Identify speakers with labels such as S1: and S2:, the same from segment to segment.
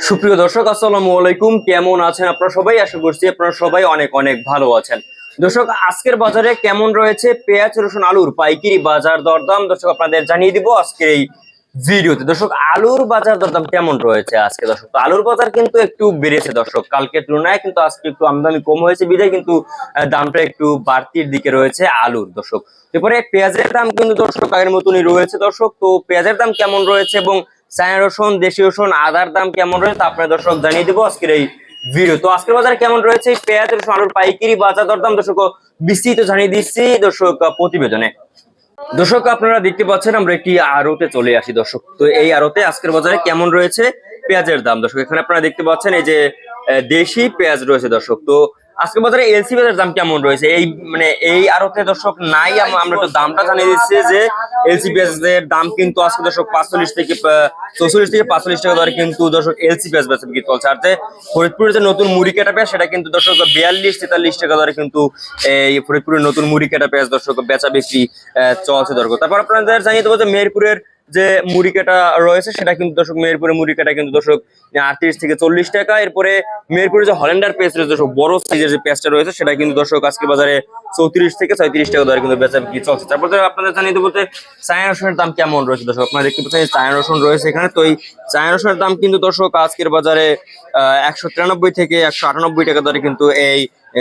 S1: সুপ্রিয় দর্শক, আসসালামু আলাইকুম। কেমন আছেন আপনারা সবাই? আশা করছি আপনারা সবাই অনেক অনেক ভালো আছেন। দর্শক, আজকের বাজারে কেমন রয়েছে? পেঁয়াজ, রসুন, আলুর পাইকারি বাজার দরদাম। দর্শক, আপনাদের জানিয়ে দিব আজকের এই ভিডিওতে। দর্শক, আলুর বাজার দরদাম কেমন রয়েছে আজকে? দর্শক তো আলুর বাজার কিন্তু একটু বেড়েছে দর্শক। কালকে তুলনায় কিন্তু আজকে একটু আমদানি কম হয়েছে। বিধায় কিন্তু দামটা একটু বাড়তির দিকে রয়েছে আলুর। দর্শক, এরপরে পেঁয়াজের দাম কিন্তু দর্শক আগের মতনই রয়েছে দর্শক। তো পেঁয়াজের দাম কেমন রয়েছে এবং চায়না রসুন, দেশি রসুন, আদার দাম কেমন রয়েছে আপনার দর্শক জানিয়ে দিব আজকের এই ভিডিও তো আজকের বাজারে কেমন রয়েছে? পেঁয়াজ, রসুন, আলুর পাইকারি বাজার দরদাম দর্শক, বিস্তৃত জানিয়ে দিচ্ছি দর্শক প্রতিবেদনে। দর্শক, আপনারা দেখতে পাচ্ছেন আমরা একটি আড়তে চলে আসি দর্শক। তো এই আড়তে আজকের বাজারে কেমন রয়েছে? পেঁয়াজের দাম দর্শক, এখানে আপনারা দেখতে পাচ্ছেন এই যে দেশি পেঁয়াজ রয়েছে দর্শক। তো আজকের বাজারে এলসি পেঁয়াজের দাম কেমন রয়েছে? এই মানে এই আড়তে দর্শক, নাই, আমরা একটু দামটা জানিয়ে দিচ্ছি যে এলসি পেঁয়াজের দাম কিন্তু আজকে দর্শক পাঁচচল্লিশ থেকে চৌচল্লিশ থেকে পাঁচচল্লিশ টাকা দরে কিন্তু দর্শক এলসি পেঁয়াজ চলছে। আর যে ফরিদপুরের যে নতুন মুড়ি কাটা পেঁয়াজ, সেটা কিন্তু দর্শক বিয়াল্লিশ তেতাল্লিশ টাকা দরে কিন্তু এই ফরিদপুরের নতুন মুড়ি কাটা পেঁয়াজ দর্শক বেচা বিক্রি চলছে দর্শক। তারপর আপনাদের জানিয়ে দেবো যে মেহেরপুরের যে মুড়ি কাটা রয়েছে, সেটা কিন্তু দর্শক মেহেরপুরের মুড়ি কাটা কিন্তু দর্শক আটত্রিশ থেকে চল্লিশ টাকা। এরপরে মেহেরপুরের যে হল্যান্ডার পেস্ট রয়েছে, দর্শক, বড় সাইজের যে পেস্টটা রয়েছে, সেটা কিন্তু দর্শক আজকে বাজারে চৌত্রিশ থেকে ছয়ত্রিশ টাকা দরে কিন্তু বেচা বিক্রি চলছে। তারপর আপনাদের জানিয়ে দেবো যে চায়না রসুনের দাম কেমন রয়েছে, দর্শক? আপনারা দেখতে পাচ্ছেন চায়না রসুন রয়েছে এখানে। তো এই চায়না রসুনের দাম কিন্তু দর্শক আজকের বাজারে একশো তিরানব্বই থেকে একশো আটানব্বই টাকা দরে কিন্তু এই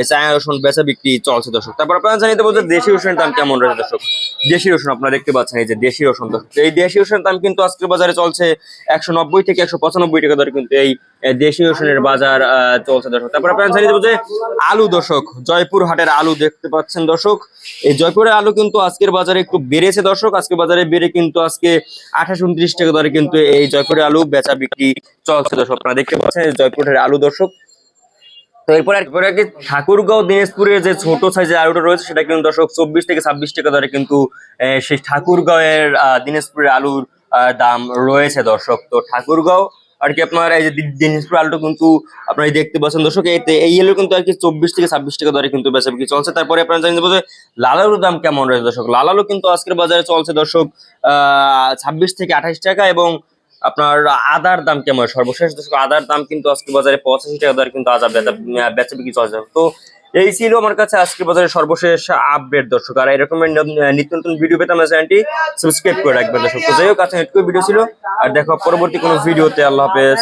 S1: চায়না রসুন বেচা বিক্রি চলছে দর্শক। তারপর আপনারা জানিয়ে দেবো যে দেশি রসুনের দাম কেমন রয়েছে দর্শক। দেশি রসুন আপনারা দেখতে পাচ্ছেন, এই যে দেশি রসুন দর্শক। এই দেশি রসুনের দাম কিন্তু আজকের বাজারে চলছে একশো নব্বই থেকে একশো পঁচানব্বই টাকা দরে কিন্তু এই দেশি রসুনের বাজার চলছে দর্শক। তারপর আপনারা জানিয়ে দেবো যে আলু দর্শক, জয়পুর হাটের আলু দেখতে পাচ্ছেন দর্শক। এই জয়পুরের আলু কিন্তু আজকের বাজারে একটু বেড়েছে দর্শক। আজকে বাজারে বেড়ে কিন্তু আজকে আঠাশ উনত্রিশ টাকা দরে কিন্তু এই জয়পুরের আলু বেচা বিক্রি চলছে দর্শক। আপনারা দেখতে পাচ্ছেন জয়পুরের আলু দর্শক। তো এরপরে এরপরে কি ঠাকুরগাঁও, দিনাজপুরের যে ছোট সাইজের আলুটা রয়েছে, সেটা কিন্তু দর্শক চব্বিশ থেকে ছাব্বিশ টাকা দরে কিন্তু সেই ঠাকুরগাঁওয়ের দিনাজপুরের আলুর দাম রয়েছে দর্শক। তো ঠাকুরগাঁও আর কি আপনার এই যে দিনাজপুর আলুটা কিন্তু আপনারা দেখতে পাচ্ছেন দর্শক, এতে এই আলু কিন্তু আর কি চব্বিশ থেকে ছাব্বিশ টাকা দরে কিন্তু বেচা বিক্রি চলছে। তারপরে আপনারা দেবো যে লাল আলুর দাম কেমন রয়েছে দর্শক? লাল আলু কিন্তু আজকের বাজারে চলছে দর্শক আহ ছাব্বিশ থেকে আঠাশ টাকা এবং আপনার আদার দাম কেমন? সর্বশেষ দর্শক, আদার দাম কিন্তু আজকে বাজারে পঁচাশি টাকা দর কিন্তু আদার বেচা বিক্রি চলছে। তো এই ছিল আমার কাছে আজকে বাজারে সর্বশেষ আপডেট দর্শক। আর এরকম নিত্য নতুন ভিডিও পেতে আমার চ্যানেলটি সাবস্ক্রাইব করে রাখবেন দর্শক। তো যাই হোক, আজকে ভিডিও ছিল। আর দেখো পরবর্তী কোনো ভিডিওতে আল্লাহ হাফেজ।